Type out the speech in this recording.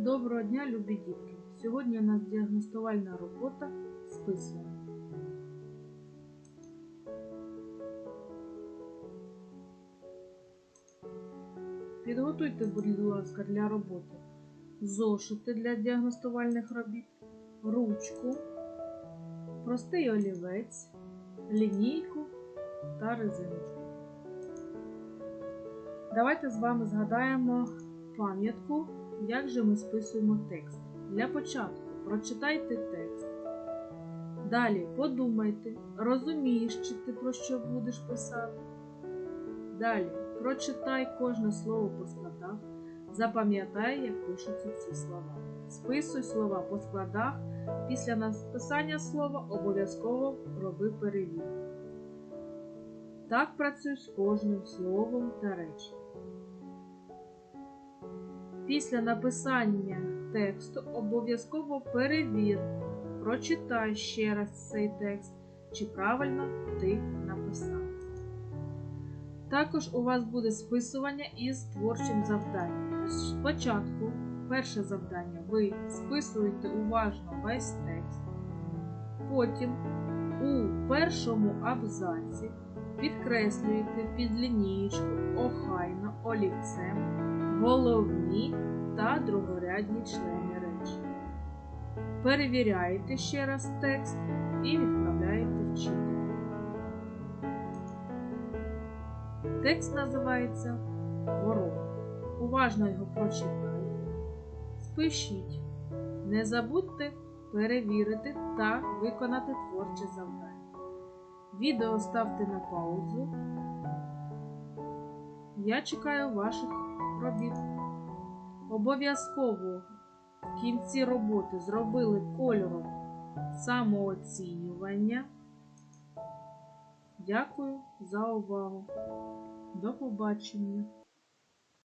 Доброго дня, любі дітки! Сьогодні у нас діагностувальна робота списування. Підготуйте, будь ласка, для роботи зошити для діагностувальних робіт, ручку, простий олівець, лінійку та резиночку. Давайте з вами згадаємо пам'ятку, як же ми списуємо текст. Для початку прочитайте текст. Далі подумайте, розумієш, чи ти про що будеш писати. Далі прочитай кожне слово по складах, запам'ятай, як пишуться ці слова. Списуй слова по складах. Після написання слова обов'язково роби перевірку. Так працюй з кожним словом та реченням. Після написання тексту обов'язково перевір, прочитай ще раз цей текст, чи правильно ти написав. Також у вас буде списування із творчим завданням. Спочатку, перше завдання, ви списуєте уважно весь текст. Потім у першому абзаці підкреслюєте під лінієчку охайно олівцем головні та другорядні члени речення. Перевіряєте ще раз текст і відправляєте вчителю. Текст називається Ворона. Уважно його прочитайте. Спишіть. Не забудьте перевірити та виконати творче завдання. Відео ставте на паузу. Я чекаю ваших робіт. Обов'язково в кінці роботи зробили кольором самооцінювання. Дякую за увагу. До побачення!